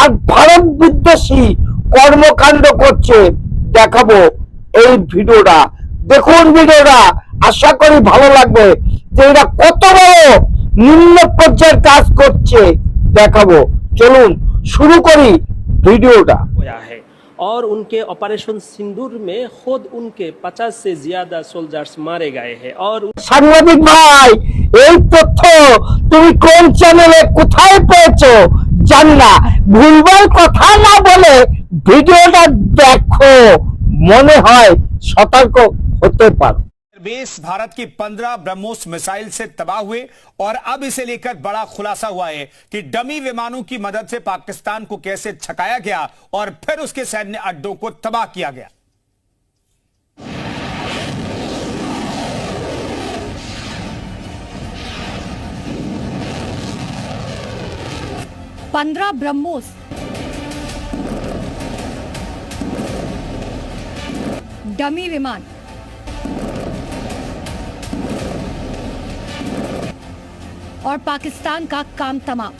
আর ভারত বিদ্বেষী কর্মকাণ্ড করছে দেখাবো এই ভিডিওটা দেখুন ভিডিওটা আশা করি ভালো লাগবে যে এরা কত বড় নিম্ন পর্যায়ের কাজ করছে দেখাবো চলুন শুরু করি ভিডিওটা होया है और उनके ऑपरेशन सिंदूर में खुद उनके 50 से ज्यादा सोल्जर्स मारे गए हैं और সাংবাদিক ভাই এই তথ্য তুমি কোন চ্যানেলে কোথায় পেয়েছো জানি না ভুলভাল কথা না বলে ভিডিওটা দেখো মনে হয় সতর্ক হতে পারো बेस भारत की 15 ब्रह्मोस मिसाइल से तबाह हुए और अब इसे लेकर बड़ा खुलासा हुआ है कि डमी विमानों की मदद से पाकिस्तान को कैसे छकाया गया और फिर उसके सैन्य अड्डों को तबाह किया गया पंद्रह ब्रह्मोस। डमी विमान। और पाकिस्तान का काम तमाम।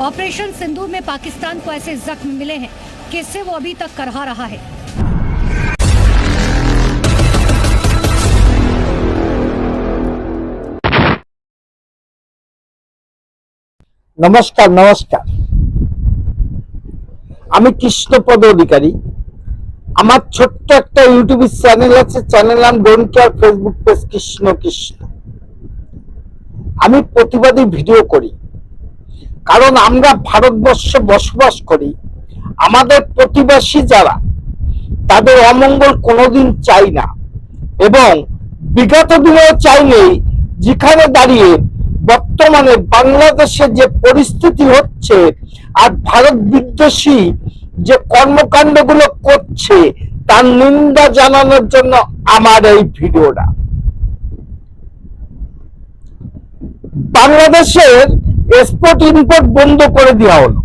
ऑपरेशन सिंदूर में पाकिस्तान को ऐसे जख्म मिले हैं कि इससे वो अभी तक करहा रहा है। নমস্কার নমস্কার। আমি কৃষ্ণপদ অধিকারী। আমার ছোট্ট একটা ইউটিউব চ্যানেল আছে চ্যানেল নাম don't care Facebook page Krishna Krishna. আমি প্রতিবাদী ভিডিও করি। কারণ আমরা ভারতবর্ষে বসবাস করি, আমাদের প্রতিবেশী যারা, তাদের অমঙ্গল কোনোদিন চাই না। এবং বিগত দিনেও চাইলেই যেখানে দাঁড়িয়ে বর্তমানে বাংলাদেশে যে পরিস্থিতি হচ্ছে আর ভারত বিদ্বেষী যে কর্মকাণ্ডগুলো করছে, তার নিন্দা জানানোর জন্য আমার এই ভিডিওটা। বাংলাদেশের এক্সপোর্ট ইম্পোর্ট বন্ধ করে দেওয়া হলো।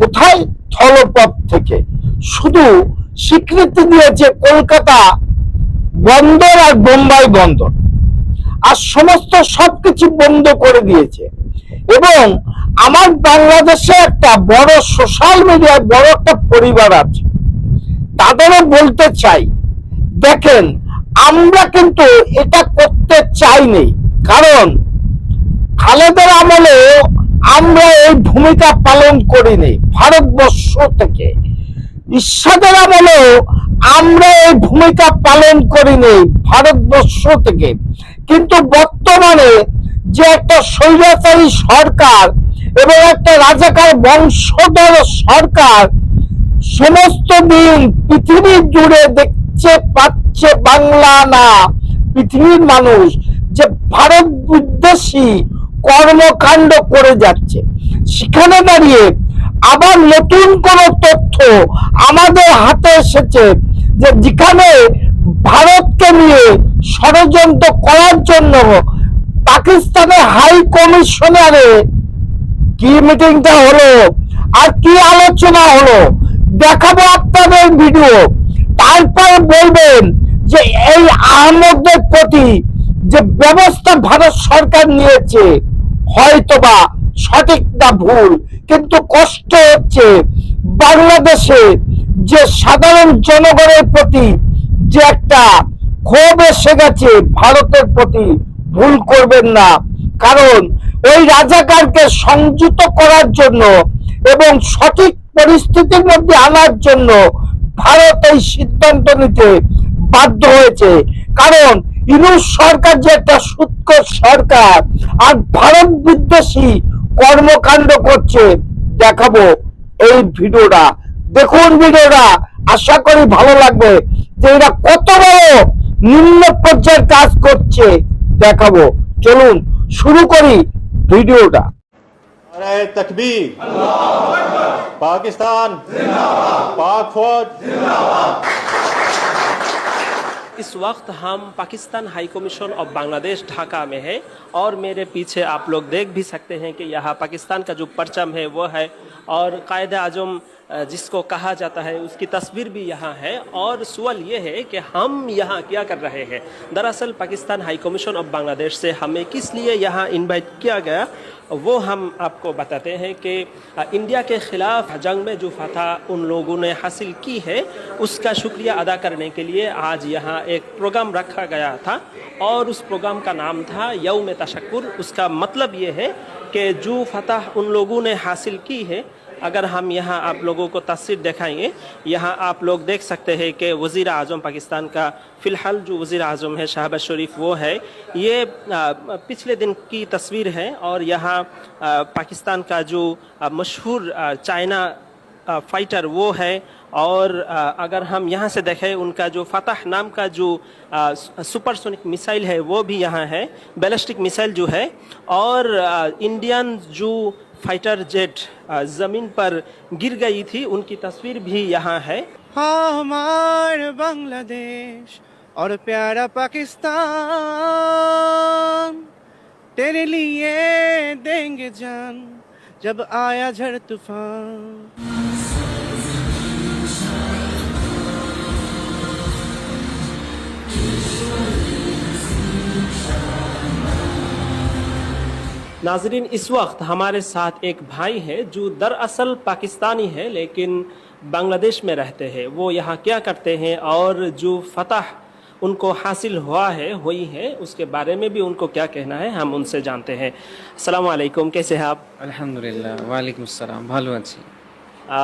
কোথায়? স্থলপথ থেকে। শুধু স্বীকৃতি দিয়েছে কলকাতা বন্দর আর বোম্বাই বন্দর। সমস্ত সবকিছু বন্ধ করে দিয়েছে। এবং আমার বাংলাদেশে একটা বড় সোশ্যাল মিডিয়ায় বড় একটা পরিবার আছে। তাদেরও বলতে চাই, দেখেন, আমরা কিন্তু এটা করতে চাইনি। কারণ খালেদের আমলে আমরা এই ভূমিকা পালন করিনি ভারতবর্ষ থেকে। ঈশ্বরের আমলেও আমরা এই ভূমিকা পালন করিনি ভারতবর্ষ থেকে। কিন্তু বর্তমানে যে একটা স্বৈরাচারী সরকার এবং একটা রাজাকার বংশধর সরকার সমস্ত দিন পৃথিবী জুড়ে দেখছে, পাচ্ছে বাংলা না, পৃথিবীর মানুষ যে ভারত বিদ্বেষী কর্মকাণ্ড করে যাচ্ছে। সেখানে দাঁড়িয়ে আবার নতুন কোন তথ্য আমাদের হাতে এসেছে যে যেখানে ভারতকে নিয়ে ষড়যন্ত্র করার জন্য পাকিস্তানের হাই কমিশনারে কি মিটিংটা হলো? আর কি আলোচনা হলো? দেখাবো আপনাদের ভিডিও তারপর বলবেন যে এই আহমদের প্রতি যে ব্যবস্থা ভারত সরকার নিয়েছে, হয়তোবা সঠিক না ভুল, কিন্তু কষ্ট হচ্ছে বাংলাদেশে যে সাধারণ জনগণের প্রতি যে একটা ক্ষোভ এসে গেছে, ভারতের প্রতি ভুল করবেন না। কারণ ওই রাজাকারকে সংযুত করার জন্য এবং সঠিক পরিস্থিতির মধ্যে আনার জন্য ভারত এই সিদ্ধান্ত নিতে বাধ্য হয়েছে। কারণ ইনুস সরকার যে একটা সুৎকর সরকার, আর ভারত বিদ্বেষী কর্মকাণ্ড করছে, দেখাবো এই ভিডিওটা। দেখুন ভিডিওটা, আশা করি ভালো লাগবে যে এরা কত বড় নিম্ন পর্যায়ের কাজ করছে দেখাবো চলুন শুরু করি ভিডিওটা नारे तकबीर पाकिस्तान पाक फौज इस वक्त हम Pakistan high commission of Bangladesh Dhaka में है और मेरे पीछे आप लोग देख भी सकते हैं कि यहाँ पाकिस्तान का जो परचम है वो है और कायद आजम अ, जिसको कहा जाता है, उसकी तस्वीर भी यहाँ है। और सवाल ये है कि हम यहाँ क्या कर रहे हैं? दरअसल Pakistan high commission of Bangladesh से हमें किस लिए यहाँ इनवाइट किया गया, वो हम आपको बताते हैं कि इंडिया के खिलाफ जंग में जो फतह उन लोगों ने हासिल की है, उसका शुक्रिया अदा करने के लिए आज यहाँ एक प्रोग्राम रखा गया था। और उस प्रोग्राम का नाम था यौम तशक्कुर। उसका मतलब ये है कि जो फतह उन लोगों ने हासिल की है अगर हम यहाँ आप लोगों को तस्वीर दिखाएँगे, यहाँ आप लोग देख सकते हैं कि वज़ी अजम पाकिस्तान का फ़िलहाल जो वज़ी अजम है, शहबाज शरीफ, वो है। ये पिछले दिन की तस्वीर है और यहाँ पाकिस्तान का जो मशहूर चाइना फाइटर वो है और अगर हम यहाँ से देखें, उनका जो फतह नाम का जो सुपरसोनिक मिसाइल है, वो भी यहाँ है, बैलिस्टिक मिसाइल जो है और इंडियन जो फाइटर जेट ज़मीन पर गिर गई थी। उनकी तस्वीर भी यहाँ है। हमार बांग्लादेश और प्यारा पाकिस्तान, तेरे लिए देंगे जान जब आया झड़ तूफ़ान। नाजरीन इस वक्त हमारे साथ एक भाई है जो दरअसल पाकिस्तानी है लेकिन बांग्लादेश में रहते हैं वो यहाँ क्या करते हैं और जो फतह उनको हासिल हुआ है हुई है उसके बारे में भी उनको क्या कहना है हम उनसे जानते हैं अस्सलाम वालेकुम कैसे हैं आप আলহামদুলিল্লাহ ওয়ালাইকুম আসসালাম ভালো আছি आ,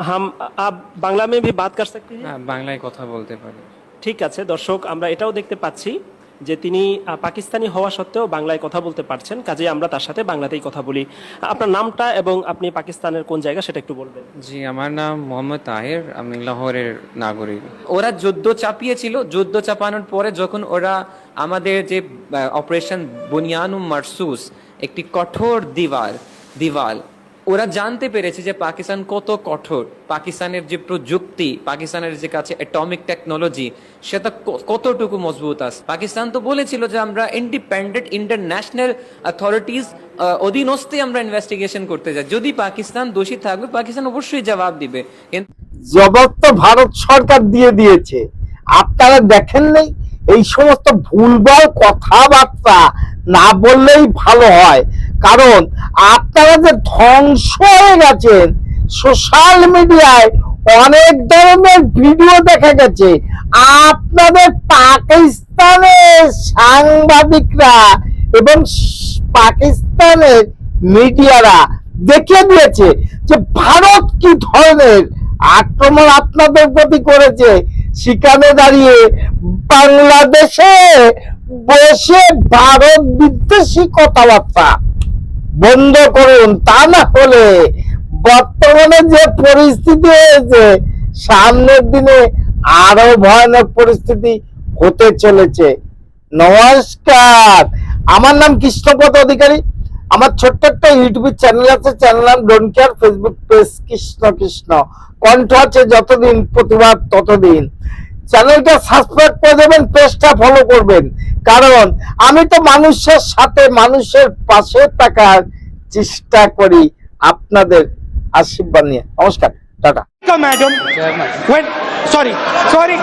हम आप বাংলা में भी बात कर सकते हैं হ্যাঁ বাংলায় কথা বলতে পারি ঠিক আছে দর্শক আমরা এটাও দেখতে পাচ্ছি যে তিনি পাকিস্তানি হওয়া সত্ত্বেও বাংলায় কথা বলতে পারছেন কাজে আমরা তার সাথে বাংলাতেই কথা বলি। আপনার নামটা এবং আপনি পাকিস্তানের কোন জায়গা সেটা একটু বলবেন। জি আমার নাম মোহাম্মদ তাহের আমি লাহোরের নাগরিক। ওরা যুদ্ধ চাপিয়েছিল যুদ্ধ চাপানোর পরে যখন ওরা আমাদের যে অপারেশন বুনিয়ানুম মারসুস একটি কঠোর দিওয়াল দিওয়াল ওরা জানতে পেরেছে যে পাকিস্তান কত কঠোর। পাকিস্তানের যে প্রযুক্তি, পাকিস্তানের যে কাছে অ্যাটমিক টেকনোলজি সেটা কতটুকু মজবুত আছে। পাকিস্তান তো বলেছিল যে আমরা ইন্ডিপেন্ডেন্ট ইন্টারন্যাশনাল অথরিটিস অধীনস্থে আমরা ইনভেস্টিগেশন করতে যাই। যদি পাকিস্তান দোষী থাকবে, পাকিস্তান অবশ্যই জবাব দিবে। কিন্তু জবাব তো ভারত সরকার দিয়ে দিয়েছে। আপনারা দেখেন নেই, এই সমস্ত ভুলভাল কথাবার্তা না বললেই ভালো হয়। কারণ আপনারা যে ধ্বংস হয়ে গেছেন সোশ্যাল মিডিয়ায় অনেক ধরনের ভিডিও দেখা গেছে। আপনাদের পাকিস্তানের সাংবাদিকরা এবং পাকিস্তানের মিডিয়ারা দেখিয়ে দিয়েছে যে ভারত কি ধরনের আক্রমণ আপনাদের প্রতি করেছে। সেখানে দাঁড়িয়ে বাংলাদেশে বসে ভারত বিদ্বেষী কথাবার্তা। বন্ধ করুন। তা না হলে বর্তমানে যে পরিস্থিতি হয়েছে, সামনের দিনে আরও ভয়ানক পরিস্থিতি হতে চলেছে। নমস্কার। আমার নাম কৃষ্ণপদ অধিকারী। আমার ছোট্ট একটা ইউটিউব চ্যানেল আছে, চ্যানেল নাম don't care Facebook page Krishna Krishna. কণ্ঠ আছে যতদিন প্রতিবাদ ততদিন। চ্যানেলটা সাবস্ক্রাইব করে দেবেন পেজটা ফলো করবেন। কারণ আমি তো মানুষের সাথে মানুষের পাশে থাকার চেষ্টা করি আপনাদের আশীর্বাদ নিয়ে। নমস্কার টাটা। Madam sorry sorry.